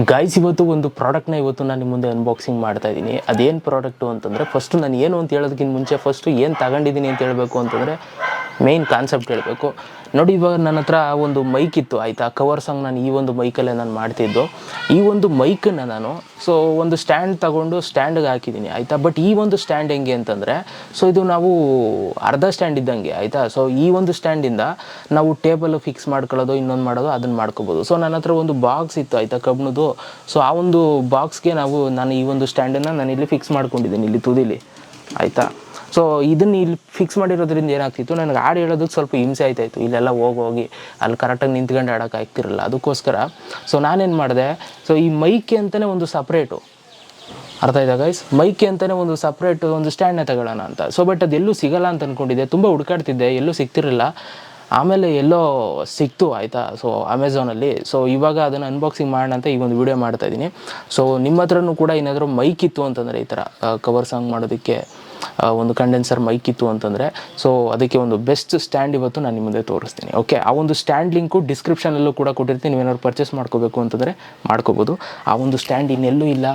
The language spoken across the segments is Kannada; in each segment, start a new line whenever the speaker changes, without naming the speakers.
ಗಾಯ್ಸ್ ಇವತ್ತು ಒಂದು ಪ್ರಾಡಕ್ಟ್ನ ಇವತ್ತು ನಾನು ನಿಮ್ಮ ಮುಂದೆ ಅನ್ಬಾಕ್ಸಿಂಗ್ ಮಾಡ್ತಾ ಇದ್ದೀನಿ. ಅದೇನು ಪ್ರಾಡಕ್ಟು ಅಂತಂದರೆ ಫಸ್ಟು ನಾನು ಏನು ಅಂತ ಹೇಳೋದಕ್ಕಿಂತ ಮುಂಚೆ ಫಸ್ಟು ಏನು ತಗೊಂಡಿದ್ದೀನಿ ಅಂತ ಹೇಳಬೇಕು ಅಂತಂದರೆ ಮೇಯ್ನ್ ಕಾನ್ಸೆಪ್ಟ್ ಹೇಳಬೇಕು. ನೋಡಿ, ಇವಾಗ ನನ್ನ ಹತ್ರ ಒಂದು ಮೈಕ್ ಇತ್ತು, ಆಯಿತಾ? ಕವರ್ ಸಾಂಗ್ ನಾನು ಈ ಒಂದು ಮೈಕಲ್ಲೇ ನಾನು ಮಾಡ್ತಿದ್ದು. ಈ ಒಂದು ಮೈಕನ್ನು ನಾನು ಸೊ ಒಂದು ಸ್ಟ್ಯಾಂಡ್ ತಗೊಂಡು ಸ್ಟ್ಯಾಂಡ್ಗೆ ಹಾಕಿದ್ದೀನಿ, ಆಯಿತಾ? ಬಟ್ ಈ ಒಂದು ಸ್ಟ್ಯಾಂಡ್ ಹೆಂಗೆ ಅಂತಂದರೆ ಸೊ ಇದು ನಾವು ಅರ್ಧ ಸ್ಟ್ಯಾಂಡ್ ಇದ್ದಂಗೆ, ಆಯಿತಾ? ಸೊ ಈ ಒಂದು ಸ್ಟ್ಯಾಂಡಿಂದ ನಾವು ಟೇಬಲ್ ಫಿಕ್ಸ್ ಮಾಡ್ಕೊಳ್ಳೋದು, ಇನ್ನೊಂದು ಮಾಡೋದು, ಅದನ್ನು ಮಾಡ್ಕೋಬೋದು. ಸೊ ನನ್ನ ಹತ್ರ ಒಂದು ಬಾಕ್ಸ್ ಇತ್ತು, ಆಯಿತಾ ಕಬ್ಬಣದು ಸೊ ಆ ಒಂದು ಬಾಕ್ಸ್ಗೆ ನಾವು ನಾನು ಈ ಒಂದು ಸ್ಟ್ಯಾಂಡನ್ನು ನಾನು ಇಲ್ಲಿ ಫಿಕ್ಸ್ ಮಾಡ್ಕೊಂಡಿದ್ದೀನಿ, ಇಲ್ಲಿ ತುದಿಲಿ, ಆಯಿತಾ? ಸೊ ಇದನ್ನು ಇಲ್ಲಿ ಫಿಕ್ಸ್ ಮಾಡಿರೋದ್ರಿಂದ ಏನಾಗ್ತಿತ್ತು? ನನಗೆ ಹಾಡು ಹೇಳೋದಕ್ಕೆ ಸ್ವಲ್ಪ ಹಿಂಸೆ ಆಯ್ತಾಯಿತ್ತು ಇಲ್ಲೆಲ್ಲ ಹೋಗಿ ಹೋಗಿ ಅಲ್ಲಿ ಕರೆಕ್ಟಾಗಿ ನಿಂತ್ಕೊಂಡು ಆಡೋಕೆ ಆಗ್ತಿರಲ್ಲ. ಅದಕ್ಕೋಸ್ಕರ ಸೊ ನಾನೇನು ಮಾಡಿದೆ? ಸೊ ಈ ಮೈಕೆ ಅಂತಲೇ ಒಂದು ಸಪ್ರೇಟು ಅರ್ಥ ಆಯ್ತಾ ಗೈಸ್ ಮೈಕೆ ಅಂತಲೇ ಒಂದು ಸಪ್ರೇಟ್ ಒಂದು ಸ್ಟ್ಯಾಂಡ್ನ ತಗೊಳ್ಳೋಣ ಅಂತ. ಸೊ ಬಟ್ ಅದು ಎಲ್ಲೂ ಸಿಗಲ್ಲ ಅಂತ ಅಂದ್ಕೊಂಡಿದ್ದೆ ತುಂಬ ಹುಡುಕಾಡ್ತಿದ್ದೆ. ಎಲ್ಲೂ ಸಿಗ್ತಿರಲಿಲ್ಲ. ಆಮೇಲೆ ಎಲ್ಲೋ ಸಿಕ್ತು, ಆಯಿತಾ? ಸೊ ಅಮೆಝಾನಲ್ಲಿ ಸೊ ಇವಾಗ ಅದನ್ನು ಅನ್ಬಾಕ್ಸಿಂಗ್ ಮಾಡೋಣ ಅಂತ ಈ ಒಂದು ವಿಡಿಯೋ ಮಾಡ್ತಾ ಇದ್ದೀನಿ. ಸೊ ನಿಮ್ಮ ಹತ್ರನೂ ಕೂಡ ಏನಾದರೂ ಮೈಕ್ ಇತ್ತು ಅಂತಂದರೆ ಈ ಥರ ಕವರ್ ಸಾಂಗ್ ಮಾಡೋದಕ್ಕೆ ಒಂದು ಕಂಡೆನ್ಸರ್ ಮೈಕ್ ಇತ್ತು ಅಂತಂದರೆ ಸೊ ಅದಕ್ಕೆ ಒಂದು ಬೆಸ್ಟ್ ಸ್ಟ್ಯಾಂಡ್ ಇವತ್ತು ನಾನು ನಿಮ್ಮ ಮುಂದೆ ತೋರಿಸ್ತೀನಿ ಓಕೆ ಆ ಒಂದು ಸ್ಟ್ಯಾಂಡ್ ಲಿಂಕು ಡಿಸ್ಕ್ರಿಪ್ಷನಲ್ಲೂ ಕೂಡ ಕೊಟ್ಟಿರ್ತೀನಿ, ನೀವೇನಾದ್ರು ಪರ್ಚೇಸ್ ಮಾಡ್ಕೋಬೇಕು ಅಂತಂದರೆ ಮಾಡ್ಕೋಬೋದು. ಆ ಒಂದು ಸ್ಟ್ಯಾಂಡ್ ಇನ್ನೆಲ್ಲೂ ಇಲ್ಲ,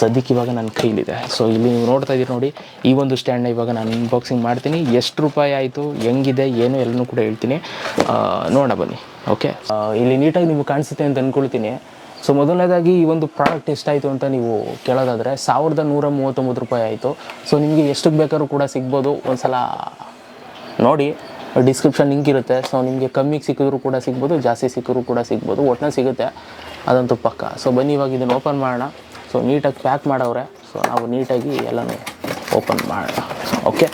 ಸದ್ಯಕ್ಕೆ ಇವಾಗ ನನ್ನ ಕೈಲಿದೆ. ಸೊ ಇಲ್ಲಿ ನೀವು ನೋಡ್ತಾ ಇದ್ದೀರಿ ನೋಡಿ, ಈ ಒಂದು ಸ್ಟ್ಯಾಂಡ್ನ ಇವಾಗ ನಾನು ಅನ್ಬಾಕ್ಸಿಂಗ್ ಮಾಡ್ತೀನಿ. ಎಷ್ಟು ರೂಪಾಯಿ ಆಯಿತು, ಹೆಂಗಿದೆ, ಏನು, ಎಲ್ಲನೂ ಕೂಡ ಹೇಳ್ತೀನಿ. ನೋಡೋಣ ಬನ್ನಿ ಓಕೆ ಇಲ್ಲಿ ನೀಟಾಗಿ ನಿಮ್ಗೆ ಕಾಣಿಸುತ್ತೆ ಅಂತ ಅಂದ್ಕೊಳ್ತೀನಿ ಸೊ ಮೊದಲನೇದಾಗಿ ಈ ಒಂದು ಪ್ರಾಡಕ್ಟ್ ಎಷ್ಟಾಯಿತು ಅಂತ ನೀವು ಕೇಳೋದಾದರೆ ಸಾವಿರದ ನೂರ ಮೂವತ್ತೊಂಬತ್ತು ರೂಪಾಯಿ ಆಯಿತು. ಸೊ ನಿಮಗೆ ಎಷ್ಟಕ್ಕೆ ಬೇಕಾದ್ರೂ ಕೂಡ ಸಿಗ್ಬೋದು. ಒಂದು ಸಲ ನೋಡಿ ಡಿಸ್ಕ್ರಿಪ್ಷನ್ ಲಿಂಕ್ ಇರುತ್ತೆ. ಸೊ ನಿಮಗೆ ಕಮ್ಮಿಗೆ ಸಿಕ್ಕಿದ್ರು ಕೂಡ ಸಿಗ್ಬೋದು, ಜಾಸ್ತಿ ಸಿಕ್ಕಿದ್ರು ಕೂಡ ಸಿಗ್ಬೋದು ಒಟ್ಟಿನಲ್ಲಿ ಸಿಗುತ್ತೆ. ಅದಂತೂ ಪಕ್ಕ. ಸೊ ಬನ್ನಿ, ಇವಾಗ ಇದನ್ನು ಓಪನ್ ಮಾಡೋಣ. ಸೊ ನೀಟಾಗಿ ಪ್ಯಾಕ್ ಮಾಡವ್ರೆ. ಸೊ ನಾವು ನೀಟಾಗಿ ಎಲ್ಲನೂ ಓಪನ್ ಮಾಡೋಣ. ಓಕೆ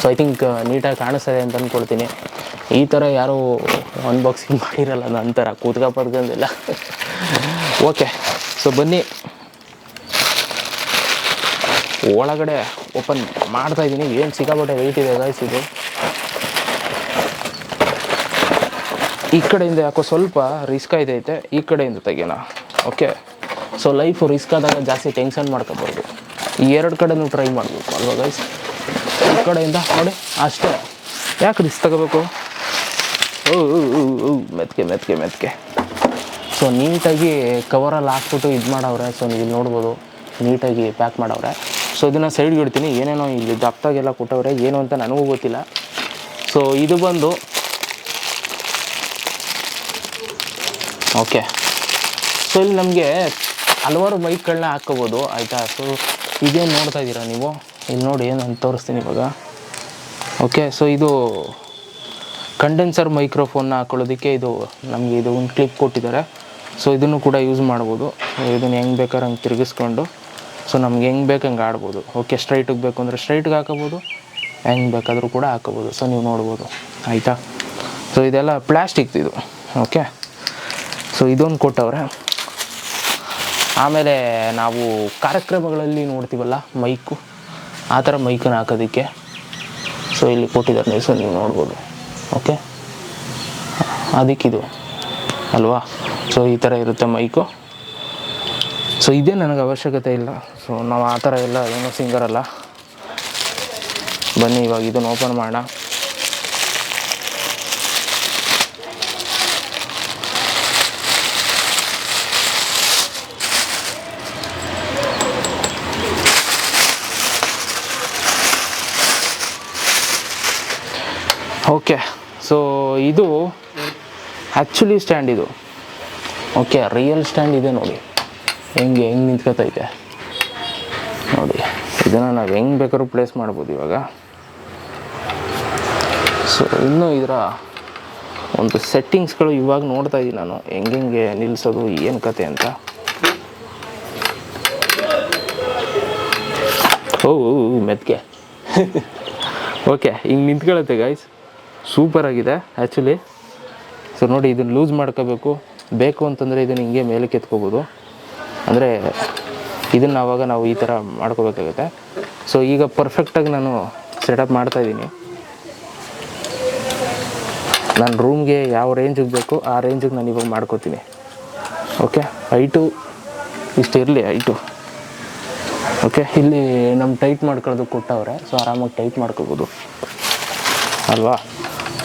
ಸೊ ಐ ಥಿಂಕ್ ನೀಟಾಗಿ ಕಾಣಿಸ್ತದೆ ಅಂತ ಅಂದ್ಕೊಳ್ತೀನಿ ಈ ಥರ ಯಾರೂ ಅನ್ಬಾಕ್ಸಿಂಗ್ ಮಾಡಿರಲ್ಲ ನಂತರ ಕೂತ್ಕ ಪಡ್ಕೊಂಡಿಲ್ಲ. ಓಕೆ ಸೊ ಬನ್ನಿ. ಒಳಗಡೆ ಓಪನ್ ಮಾಡ್ತಾ ಇದ್ದೀನಿ. ಏನು ಸಿಕ್ಕಾಪಟ್ಟೆ ವೆಯ್ಟ್ ಇದೆ ಗಾಯ್ಸ್ ಇದು? ಈ ಕಡೆಯಿಂದ ಯಾಕೋ ಸ್ವಲ್ಪ ರಿಸ್ಕ್ ಐತೆ ಈ ಕಡೆಯಿಂದ ತೆಗಿಯೋಣ. ಓಕೆ ಸೊ ಲೈಫು ರಿಸ್ಕ್ ಆದಾಗ ಜಾಸ್ತಿ ಟೆನ್ಷನ್ ಮಾಡ್ಕೋಬಾರ್ದು. ಈ ಎರಡು ಕಡೆನೂ ಟ್ರೈ ಮಾಡಬೇಕು ಅಲ್ವಾ ಗೈಸ್ ಈ ಕಡೆಯಿಂದ ನೋಡಿ ಅಷ್ಟೇ. ಯಾಕೆ ರಿಸ್ಕ್ ತಗೋಬೇಕು? ಓ, ಮೆತ್ಕೆ ಮೆತ್ಕೆ ಮೆತ್ಕೆ ಸೊ ನೀಟಾಗಿ ಕವರಲ್ಲಿ ಹಾಕ್ಬಿಟ್ಟು ಇದು ಮಾಡವ್ರೆ. ಸೊ ನೀವು ಇಲ್ಲಿ ನೋಡ್ಬೋದು, ನೀಟಾಗಿ ಪ್ಯಾಕ್ ಮಾಡವ್ರೆ. ಸೊ ಇದನ್ನು ಸೈಡ್ಗೆ ಇಡ್ತೀನಿ. ಏನೇನೋ ಇಲ್ಲಿ ದಪ್ಪಾಗೆಲ್ಲ ಕೊಟ್ಟವ್ರೆ, ಏನು ಅಂತ ನನಗೂ ಗೊತ್ತಿಲ್ಲ. ಸೊ ಇದು ಬಂದು ಓಕೆ ಸೊ ಇಲ್ಲಿ ನಮಗೆ ಹಲವಾರು ಬೈಕ್ಗಳನ್ನ ಹಾಕೋಬೋದು ಆಯಿತಾ? ಸೊ ಇದೇನು ನೋಡ್ತಾ ಇದ್ದೀರಾ ನೀವು? ಇಲ್ಲಿ ನೋಡಿ ನಾನು ತೋರಿಸ್ತೀನಿ ಇವಾಗ. ಓಕೆ ಸೊ ಇದು ಕಂಡೆನ್ಸರ್ ಮೈಕ್ರೋಫೋನ್ನ ಹಾಕೊಳ್ಳೋದಕ್ಕೆ ಇದು ನಮಗೆ ಇದು ಒಂದು ಕ್ಲಿಪ್ ಕೊಟ್ಟಿದ್ದಾರೆ. ಸೊ ಇದನ್ನು ಕೂಡ ಯೂಸ್ ಮಾಡ್ಬೋದು. ಇದನ್ನು ಹೆಂಗೆ ಬೇಕಾದ್ರೆ ಹಂಗೆ ತಿರುಗಿಸ್ಕೊಂಡು. ಸೊ ನಮ್ಗೆ ಹೆಂಗೆ ಬೇಕು ಹಂಗೆ ಆಡ್ಬೋದು. ಓಕೆ ಸ್ಟ್ರೈಟಿಗೆ ಬೇಕು ಅಂದರೆ ಸ್ಟ್ರೈಟ್ಗೆ ಹಾಕೋಬೋದು. ಹೆಂಗೆ ಬೇಕಾದರೂ ಕೂಡ ಹಾಕೋಬೋದು. ಸೊ ನೀವು ನೋಡ್ಬೋದು. ಆಯಿತಾ? ಸೊ ಇದೆಲ್ಲ ಪ್ಲ್ಯಾಸ್ಟಿಕ್ ಇದು. ಓಕೆ ಸೊ ಇದೊಂದು ಕೊಟ್ಟವ್ರೆ. ಆಮೇಲೆ ನಾವು ಕಾರ್ಯಕ್ರಮಗಳಲ್ಲಿ ನೋಡ್ತೀವಲ್ಲ ಮೈಕು ಆ ಥರ ಮೈಕನ್ನು ಹಾಕೋದಕ್ಕೆ. ಸೊ ಇಲ್ಲಿ ಕೊಟ್ಟಿದ್ದಾರೆ. ಸೊ ನೀವು ನೋಡ್ಬೋದು. ಓಕೆ ಅದಕ್ಕಿದು. ಅಲ್ವಾ? ಸೊ ಈ ಥರ ಇರುತ್ತೆ ಮೈಕು ಸೊ ಇದೇ ನನಗೆ ಅವಶ್ಯಕತೆ ಇಲ್ಲ. ಸೊ ನಾವು ಆ ಥರ ಎಲ್ಲ ಏನೋ ಸಿಂಗರ್ ಅಲ್ಲ. ಬನ್ನಿ, ಇವಾಗ ಇದನ್ನು ಓಪನ್ ಮಾಡೋಣ. ಓಕೆ ಸೊ ಇದು ಆ್ಯಕ್ಚುಲಿ ಸ್ಟ್ಯಾಂಡ್ ಇದು. ಓಕೆ ರಿಯಲ್ ಸ್ಟ್ಯಾಂಡ್ ಇದೆ ನೋಡಿ. ಹೆಂಗೆ ಹೆಂಗೆ ನಿಂತ್ಕೊತೈತೆ? ನೋಡಿ, ಇದನ್ನು ನಾವು ಹೆಂಗೆ ಬೇಕಾದ್ರೂ ಪ್ಲೇಸ್ ಮಾಡ್ಬೋದು ಇವಾಗ. ಸೊ ಇನ್ನೂ ಇದರ ಒಂದು ಸೆಟ್ಟಿಂಗ್ಸ್ಗಳು ಇವಾಗ ನೋಡ್ತಾ ಇದ್ದೀನಿ ನಾನು. ಹೆಂಗೆ ನಿಲ್ಲಿಸೋದು ಏನು ಕತೆ ಅಂತ. ಓ ಮೆತ್ಕೆ ಓಕೆ ಹಿಂಗೆ ನಿಂತ್ಕೊಳತ್ತೆ ಗಾಯ್ಸ್ ಸೂಪರ್ ಆಗಿದೆ ಆ್ಯಕ್ಚುಲಿ ಸೊ ನೋಡಿ, ಇದನ್ನು ಲೂಸ್ ಮಾಡ್ಕೋಬೇಕು. ಬೇಕು ಅಂತಂದರೆ ಇದನ್ನು ಹಿಂಗೆ ಮೇಲಕ್ಕೆ ಎತ್ಕೋಬೋದು ಅಂದರೆ ಇದನ್ನು ಆವಾಗ ನಾವು ಈ ಥರ ಮಾಡ್ಕೋಬೇಕಾಗುತ್ತೆ. ಸೊ ಈಗ ಪರ್ಫೆಕ್ಟಾಗಿ ನಾನು ಸೆಟಪ್ ಮಾಡ್ತಾಯಿದ್ದೀನಿ ನನ್ನ ರೂಮ್ಗೆ ಯಾವ ರೇಂಜಿಗೆ ಬೇಕು ಆ ರೇಂಜಿಗೆ ನಾನು ಇವಾಗ ಮಾಡ್ಕೋತೀನಿ. ಓಕೆ ಹೈಟು ಇಷ್ಟು ಇರಲಿ ಹೈಟು ಓಕೆ ಇಲ್ಲಿ ನಮ್ಮ ಟೈಟ್ ಮಾಡ್ಕೊಳ್ಳೋದು ಕೊಟ್ಟವ್ರೆ ಸೊ ಆರಾಮಾಗಿ ಟೈಟ್ ಮಾಡ್ಕೋಬೋದು. ಅಲ್ವಾ?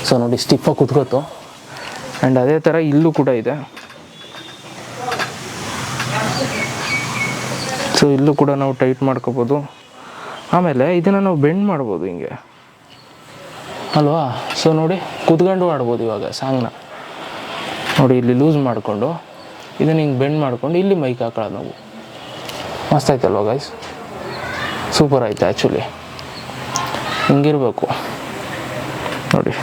ಸೊ ನೋಡಿ ಸ್ಟಿಫಾಗಿ ಕುತ್ಕೋತು. ಆ್ಯಂಡ್ ಅದೇ ಥರ ಇಲ್ಲೂ ಕೂಡ ಇದೆ. ಸೊ ಇಲ್ಲೂ ಕೂಡ ನಾವು ಟೈಟ್ ಮಾಡ್ಕೋಬೋದು. ಆಮೇಲೆ ಇದನ್ನು ನಾವು ಬೆಂಡ್ ಮಾಡ್ಬೋದು ಹಿಂಗೆ. ಅಲ್ವಾ? ಸೊ ನೋಡಿ, ಕುತ್ಕೊಂಡು ಆಡ್ಬೋದು ಇವಾಗ ಸಾಂಗ್ನ ನೋಡಿ, ಇಲ್ಲಿ ಲೂಸ್ ಮಾಡಿಕೊಂಡು, ಇದನ್ನು ಹಿಂಗೆ ಬೆಂಡ್ ಮಾಡ್ಕೊಂಡು ಇಲ್ಲಿ ಮೈಕ್ ಹಾಕೊಳ್ಳೋದು ನಾವು. ಮಸ್ತ್ ಆಯ್ತಲ್ವಾ ಗೈಸ್ ಸೂಪರ್ ಆಯ್ತು ಆ್ಯಕ್ಚುಲಿ ಹಿಂಗಿರಬೇಕು. ನೋಡಿ.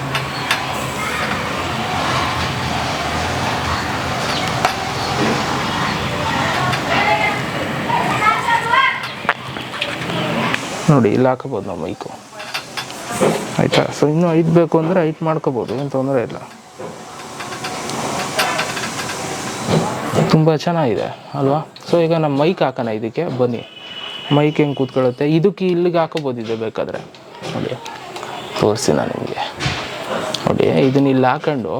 ನೋಡಿ, ಇಲ್ಲಿ ಹಾಕೋಬೋದು ನಾವು ಮೈಕು ಆಯಿತಾ? ಸೊ ಇನ್ನೂ ಐಟ್ ಬೇಕು ಅಂದರೆ ಐಟ್ ಮಾಡ್ಕೋಬೋದು ಏನು ತೊಂದರೆ ಇಲ್ಲ. ತುಂಬ ಚೆನ್ನಾಗಿದೆ, ಅಲ್ವಾ? ಸೊ ಈಗ ನಮ್ಮ ಮೈಕ್ ಹಾಕೋಣ ಇದಕ್ಕೆ, ಬನ್ನಿ. ಮೈಕ್ ಹೆಂಗೆ ಕೂತ್ಕೊಳ್ಳುತ್ತೆ? ಇದಕ್ಕೆ ಇಲ್ಲಿಗೆ ಹಾಕೋಬೋದು ಇದೆ ಬೇಕಾದರೆ. ನೋಡಿ ತೋರಿಸಿ ನಾನು ನಿಮಗೆ. ನೋಡಿ, ಇದನ್ನ ಇಲ್ಲಿ ಹಾಕೊಂಡು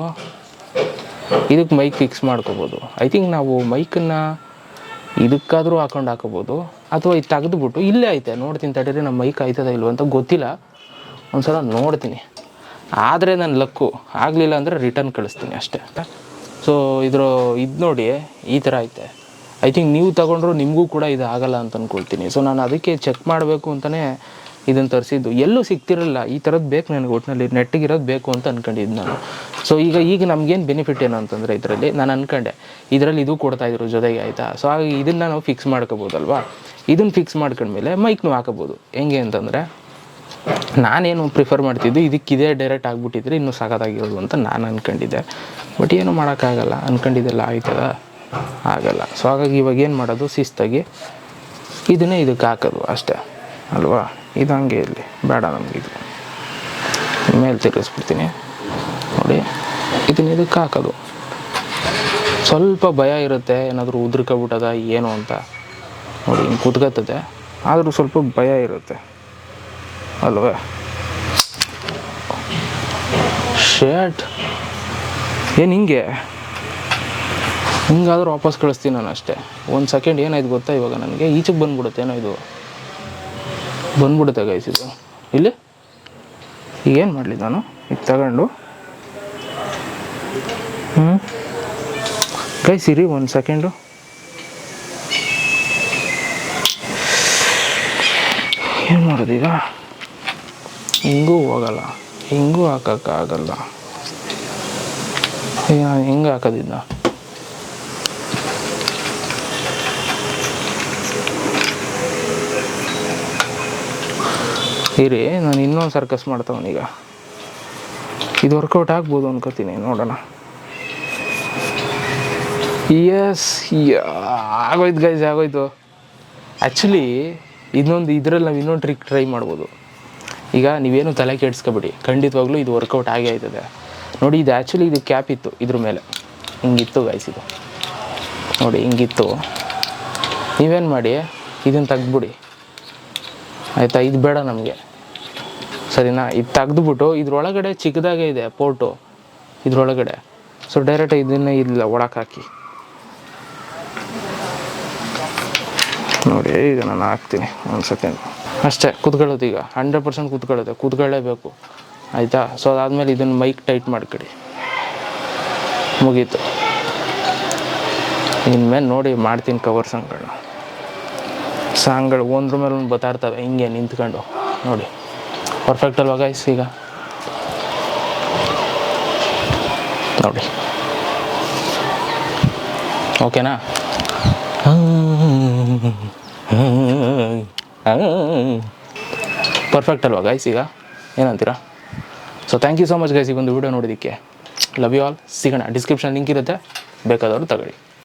ಇದಕ್ಕೆ ಮೈಕ್ ಫಿಕ್ಸ್ ಮಾಡ್ಕೋಬೋದು ಐ ಥಿಂಕ್ ನಾವು ಮೈಕನ್ನು ಇದಕ್ಕಾದರೂ ಹಾಕೊಂಡು ಹಾಕೋಬೋದು. ಅಥವಾ ಇದು ತೆಗೆದುಬಿಟ್ಟು ಇಲ್ಲೇ ಐತೆ, ನೋಡ್ತೀನಿ ತಡೀರಿ ನಮ್ಮ ಮೈಕ್ ಆಯ್ತದ ಇಲ್ವ ಅಂತ ಗೊತ್ತಿಲ್ಲ. ಒಂದ್ಸಲ ನೋಡ್ತೀನಿ. ಆದರೆ ನನ್ನ ಲಕ್ಕು, ಆಗಲಿಲ್ಲ ಅಂದರೆ ರಿಟರ್ನ್ ಕಳಿಸ್ತೀನಿ ಅಷ್ಟೇ. ಸೊ ಇದ್ರ, ಇದು ನೋಡಿ, ಈ ಥರ ಐತೆ. ಐ ಥಿಂಕ್ ನೀವು ತಗೊಂಡ್ರು ನಿಮಗೂ ಕೂಡ ಇದು ಆಗಲ್ಲ ಅಂತ ಅಂದ್ಕೊಳ್ತೀನಿ ಸೊ ನಾನು ಅದಕ್ಕೆ ಚೆಕ್ ಮಾಡಬೇಕು ಅಂತಲೇ ಇದನ್ನು ತರಿಸಿದ್ದು. ಎಲ್ಲೂ ಸಿಗ್ತಿರಲ್ಲ ಈ ಥರದ್ದು ಬೇಕು ನನಗೆ ಒಟ್ಟಿನಲ್ಲಿ ನೆಟ್ಟಿಗಿರೋದು ಬೇಕು ಅಂತ ಅನ್ಕೊಂಡಿದ್ದು ನಾನು. ಸೊ ಈಗ ಈಗ ನಮಗೇನು ಬೆನಿಫಿಟ್ ಏನು ಅಂತಂದರೆ ಇದರಲ್ಲಿ, ನಾನು ಅನ್ಕೊಂಡೆ, ಇದರಲ್ಲಿ ಇದು ಕೊಡ್ತಾ ಇದ್ರು ಜೊತೆಗೆ ಆಯಿತಾ? ಸೊ ಹಾಗಾಗಿ ಇದನ್ನು ನಾವು ಫಿಕ್ಸ್ ಮಾಡ್ಕೋಬೋದಲ್ವಾ? ಇದನ್ನು ಫಿಕ್ಸ್ ಮಾಡ್ಕೊಂಡ್ಮೇಲೆ ಮೈಕ್ನೂ ಹಾಕೋಬೋದು. ಹೆಂಗೆ ಅಂತಂದರೆ, ನಾನೇನು ಪ್ರಿಫರ್ ಮಾಡ್ತಿದ್ದು ಇದಕ್ಕಿದೆ ಡೈರೆಕ್ಟ್ ಆಗಿಬಿಟ್ಟಿದ್ರೆ ಇನ್ನೂ ಸಾಕಾಗಿರೋದು ಅಂತ ನಾನು ಅಂದ್ಕೊಂಡಿದ್ದೆ ಬಟ್ ಏನು ಮಾಡೋಕ್ಕಾಗಲ್ಲ. ಅಂದ್ಕೊಂಡಿದ್ದೆಲ್ಲ ಆಯ್ತದ ಆಗಲ್ಲ. ಸೊ ಹಾಗಾಗಿ ಇವಾಗ ಏನು ಮಾಡೋದು? ಶಿಸ್ತಾಗಿ ಇದನ್ನೇ ಇದಕ್ಕೆ ಹಾಕೋದು ಅಷ್ಟೇ. ಅಲ್ವಾ? ಇದು ಹಂಗೆ ಇರಲಿ ಬೇಡ ನಮಗೆ ಇದು. ಮೇಲೆ ತಿರುಗಿಸ್ಬಿಡ್ತೀನಿ. ನೋಡಿ, ಇದನ್ನ ಇದಕ್ಕೆ ಹಾಕೋದು. ಸ್ವಲ್ಪ ಭಯ ಇರುತ್ತೆ, ಏನಾದರೂ ಉದುರ್ಕೊಬಿಟ್ಟದ, ಏನು ಅಂತ. ನೋಡಿ, ಹಿಂಗೆ ಕುತ್ಕತ್ತದೆ ಆದರೂ ಸ್ವಲ್ಪ ಭಯ ಇರುತ್ತೆ. ಅಲ್ವೇ? ಶರ್ಟ್ ಏನು ಹಿಂಗೆ? ಹಿಂಗಾದ್ರೂ ವಾಪಸ್ ಕಳಿಸ್ತೀನಿ ನಾನು ಅಷ್ಟೇ. ಒಂದು ಸೆಕೆಂಡ್ ಏನಾಯ್ತು ಗೊತ್ತಾ ಇವಾಗ ನನಗೆ? ಈಚೆಗೆ ಬಂದ್ಬಿಡುತ್ತೆ ಏನೋ ಇದು? ಬಂದ್ಬಿಡುತ್ತೆ ಗೈಸ್ ಇದು. ಇಲ್ಲಿ? ಈಗ ಏನು ಮಾಡಲಿ ನಾನು? ಈಗ ತಗೊಂಡು. ಹ್ಞೂ ಗೈಸ್ ಒಂದು ಸೆಕೆಂಡು ಏನು ಮಾಡೋದೀಗ ಹಿಂಗೂ ಹೋಗಲ್ಲ. ಹಿಂಗೂ ಹಾಕೋಕ್ಕಾಗಲ್ಲ. ಹೆಂಗೆ ಹಾಕೋದಿದ್ನ? ಇರಿ, ನಾನು ಇನ್ನೊಂದು ಸರ್ಕಸ್ ಮಾಡ್ತಾವನೀಗ ಇದು ವರ್ಕೌಟ್ ಆಗ್ಬೋದು ಅನ್ಕೋತೀನಿ, ನೋಡೋಣ. ಎಸ್ ಆಗೋಯ್ತು ಗೈಸ್ ಆಗೋಯ್ತು. ಆ್ಯಕ್ಚುಲಿ ಇನ್ನೊಂದು, ಇದರಲ್ಲಿ ನಾವು ಇನ್ನೊಂದು ಟ್ರಿಕ್ ಟ್ರೈ ಮಾಡ್ಬೋದು. ಈಗ ನೀವೇನು ತಲೆ ಕೆಡಿಸ್ಕೊಬೇಡಿ. ಖಂಡಿತವಾಗ್ಲೂ ಇದು ವರ್ಕೌಟ್ ಆಗೇ ಆಯ್ತದೆ. ನೋಡಿ, ಇದು ಆ್ಯಕ್ಚುಲಿ ಇದು ಕ್ಯಾಪ್ ಇತ್ತು ಇದ್ರ ಮೇಲೆ. ಹಿಂಗಿತ್ತು ಗೈಸ್ ಇದು. ನೋಡಿ, ಹಿಂಗಿತ್ತು. ನೀವೇನು ಮಾಡಿ? ಇದನ್ನು ತೆಗ್ದ್ಬಿಡಿ. ಆಯಿತಾ? ಇದು ಬೇಡ ನಮಗೆ. ಸರಿನಾ? ಇದು ತೆಗೆದುಬಿಟ್ಟು ಇದ್ರೊಳಗಡೆ ಚಿಕ್ಕದಾಗೆ ಇದೆ ಪೋರ್ಟು. ಇದ್ರೊಳಗಡೆ. ಸೊ ಡೈರೆಕ್ಟ್ ಇದನ್ನೇ ಇಲ್ಲ ಒಳಕ್ಕೆ ಹಾಕಿ. ನೋಡಿ, ಈಗ ನಾನು ಹಾಕ್ತೀನಿ ಒಂದು ಸೆಕೆಂಡ್ ಅಷ್ಟೇ, ಕುತ್ಕೊಳ್ಳೋದು ಈಗ. ಹಂಡ್ರೆಡ್ ಪರ್ಸೆಂಟ್ ಕುತ್ಕೊಳ್ಳುತ್ತೆ ಕುತ್ಕೊಳ್ಳೇಬೇಕು. ಆಯಿತಾ? ಸೊ ಅದಾದಮೇಲೆ ಇದನ್ನು ಮೈಕ್ ಟೈಟ್ ಮಾಡ್ಕೊಡಿ. ಮುಗೀತು. ಇನ್ಮೇಲೆ ನೋಡಿ ಮಾಡ್ತೀನಿ ಕವರ್ಸ್ ಸಾಂಗ್ಗಳನ್ನ ಸಾಂಗ್ಗಳು ಒಂದ್ರ ಮೇಲೆ ಒಂದು ಬರ್ತಾ ಇರ್ತವೆ, ಹಿಂಗೆ ನಿಂತ್ಕೊಂಡು. ನೋಡಿ. ಪರ್ಫೆಕ್ಟ್ ಅಲ್ವಾ ಗೈಸ್ ಈಗ? ನೋಡಿ. ಓಕೆನಾ ಪರ್ಫೆಕ್ಟ್ ಅಲ್ವಾ ಗೈಸ್ ಈಗ? ಏನಂತೀರಾ? So thank you so much guys ಈ ಒಂದು ವಿಡಿಯೋ ನೋಡೋದಕ್ಕೆ ಲವ್ ಯು ಆಲ್ ಸಿಗೋಣ. ಡಿಸ್ಕ್ರಿಪ್ಷನ್ ಲಿಂಕ್ ಇರುತ್ತೆ. ಬೇಕಾದವರು ತಗೊಳ್ಳಿ.